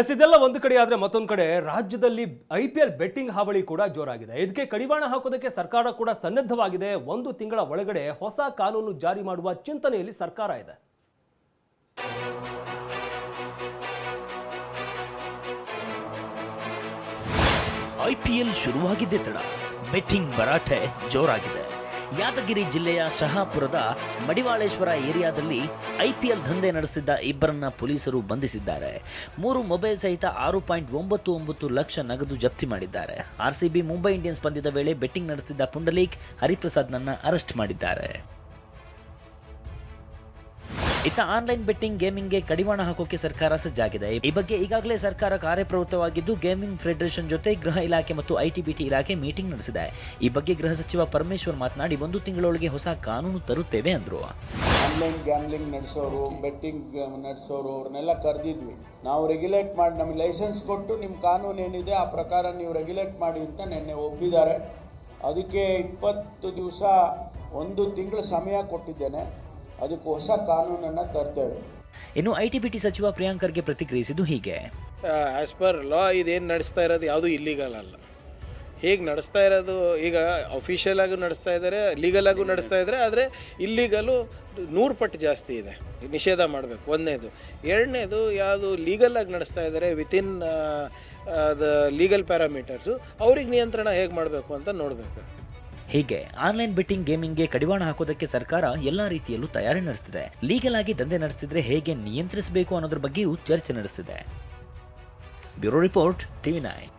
S, ಇದೆಲ್ಲ ಒಂದು ಕಡೆ ಆದರೆ ಮತ್ತೊಂದು ಕಡೆ ರಾಜ್ಯದಲ್ಲಿ ಐ ಪಿ ಎಲ್ ಬೆಟ್ಟಿಂಗ್ ಹಾವಳಿ ಕೂಡ ಜೋರಾಗಿದೆ. ಇದಕ್ಕೆ ಕಡಿವಾಣ ಹಾಕೋದಕ್ಕೆ ಸರ್ಕಾರ ಕೂಡ ಸನ್ನದ್ಧವಾಗಿದೆ. ಒಂದು ತಿಂಗಳ ಒಳಗಡೆ ಹೊಸ ಕಾನೂನು ಜಾರಿ ಮಾಡುವ ಚಿಂತನೆಯಲ್ಲಿ ಸರ್ಕಾರ ಇದೆ. ಐಪಿಎಲ್ ಶುರುವಾಗಿದ್ದೇ ತಡ. ಬೆಟ್ಟಿಂಗ್ ಭರಾಟೆ ಜೋರಾಗಿದೆ. ಯಾದಗಿರಿ ಜಿಲ್ಲೆಯ ಶಹಾಪುರದ ಮಡಿವಾಳೇಶ್ವರ ಏರಿಯಾದಲ್ಲಿ ಐಪಿಎಲ್ ದಂಧೆ ನಡೆಸುತ್ತಿದ್ದ ಇಬ್ಬರನ್ನ ಪೊಲೀಸರು ಬಂಧಿಸಿದ್ದಾರೆ. ಮೂರು ಮೊಬೈಲ್ ಸಹಿತ ಆರು ಪಾಯಿಂಟ್ ಒಂಬತ್ತು ಒಂಬತ್ತು ಲಕ್ಷ ನಗದು ಜಪ್ತಿ ಮಾಡಿದ್ದಾರೆ. ಆರ್ಸಿಬಿ ಮುಂಬೈ ಇಂಡಿಯನ್ಸ್ ಪಂದ್ಯದ ವೇಳೆ ಬೆಟ್ಟಿಂಗ್ ನಡೆಸುತ್ತಿದ್ದ ಪುಂಡಲೀಕ್ ಹರಿಪ್ರಸಾದ್ನನ್ನ ಅರೆಸ್ಟ್ ಮಾಡಿದ್ದಾರೆ. ಇತ್ತ ಆನ್ಲೈನ್ ಬೆಟ್ಟಿಂಗ್ ಗೇಮಿಂಗ್ಗೆ ಕಡಿವಾಣ ಹಾಕೋಕೆ ಸರ್ಕಾರ ಸಜ್ಜಾಗಿದೆ. ಈ ಬಗ್ಗೆ ಈಗಾಗಲೇ ಸರ್ಕಾರ ಕಾರ್ಯಪ್ರವೃತ್ತವಾಗಿದ್ದು ಗೇಮಿಂಗ್ ಫೆಡರೇಷನ್ ಜೊತೆ ಗೃಹ ಇಲಾಖೆ ಮತ್ತು ಐಟಿಬಿಟಿ ಇಲಾಖೆ ಮೀಟಿಂಗ್ ನಡೆಸಿದೆ. ಈ ಬಗ್ಗೆ ಗೃಹ ಸಚಿವ ಪರಮೇಶ್ವರ್ ಮಾತನಾಡಿ, ಒಂದು ತಿಂಗಳೊಳಗೆ ಹೊಸ ಕಾನೂನು ತರುತ್ತೇವೆ ಅಂದ್ರು. ಆನ್ಲೈನ್ ಗ್ಯಾಮ್ಲಿಂಗ್ ನಡೆಸೋರು ಬೆಟ್ಟಿಂಗ್ ನಡೆಸೋರು, ಅವ್ರನ್ನೆಲ್ಲ ಕರೆದಿದ್ವಿ. ನಾವು ರೆಗ್ಯುಲೇಟ್ ಮಾಡಿ, ನಮಗೆ ಲೈಸೆನ್ಸ್ ಕೊಟ್ಟು ನಿಮ್ಮ ಕಾನೂನು ಏನಿದೆ, ಆ ಪ್ರಕಾರ ನೀವು ರೆಗ್ಯುಲೇಟ್ ಮಾಡಿ ಅಂತ ನಿನ್ನೆ ಒಪ್ಪಿದ್ದಾರೆ. ಅದಕ್ಕೆ ಇಪ್ಪತ್ತು ದಿವಸ, ಒಂದು ತಿಂಗಳ ಸಮಯ ಕೊಟ್ಟಿದ್ದೇನೆ. ಅದಕ್ಕೆ ಹೊಸ ಕಾನೂನನ್ನು ತರ್ತೇವೆ. ಇನ್ನು ಐ ಟಿ ಬಿ ಟಿ ಸಚಿವ ಪ್ರಿಯಾಂಕರ್ಗೆ ಪ್ರತಿಕ್ರಿಯಿಸಿದ್ದು ಹೀಗೆ. ಆ್ಯಸ್ ಪರ್ ಲಾ ಇದೇನು ನಡೆಸ್ತಾ ಇರೋದು ಯಾವುದು ಇಲ್ಲಿಗಲ್ ಅಲ್ಲ. ಹೇಗೆ ನಡೆಸ್ತಾ ಇರೋದು ಈಗ ಅಫಿಷಿಯಲ್ ಆಗೂ ನಡೆಸ್ತಾ ಇದ್ದಾರೆ ಲೀಗಲ್ ಆಗೂ ನಡೆಸ್ತಾ ಇದ್ದಾರೆ ಆದರೆ ಇಲ್ಲಿಗಲು ನೂರು ಪಟ್ಟು ಜಾಸ್ತಿ ಇದೆ. ನಿಷೇಧ ಮಾಡಬೇಕು. ಒಂದನೇದು. ಎರಡನೇದು ಯಾವುದು ಲೀಗಲ್ ಆಗಿ ನಡೆಸ್ತಾ ಇದ್ದಾರೆ ವಿತಿನ್ ದ ಲೀಗಲ್ ಪ್ಯಾರಾಮೀಟರ್ಸು ಅವ್ರಿಗೆ ನಿಯಂತ್ರಣ ಹೇಗೆ ಮಾಡಬೇಕು ಅಂತ ನೋಡಬೇಕು. ಹೀಗೆ ಆನ್ಲೈನ್ ಬೆಟ್ಟಿಂಗ್ ಗೇಮಿಂಗ್ಗೆ ಕಡಿವಾಣ ಹಾಕೋದಕ್ಕೆ ಸರ್ಕಾರ ಎಲ್ಲಾ ರೀತಿಯಲ್ಲೂ ತಯಾರಿ ನಡೆಸುತ್ತಿದೆ ಲೀಗಲ್ ಆಗಿ ದಂಧೆ ನಡೆಸಿದ್ರೆ ಹೇಗೆ ನಿಯಂತ್ರಿಸಬೇಕು ಅನ್ನೋದ್ರ ಬಗ್ಗೆಯೂ ಚರ್ಚೆ ನಡೆಸಿದೆ ಬ್ಯೂರೋ ರಿಪೋರ್ಟ್ ಟಿವಿ ನೈನ್.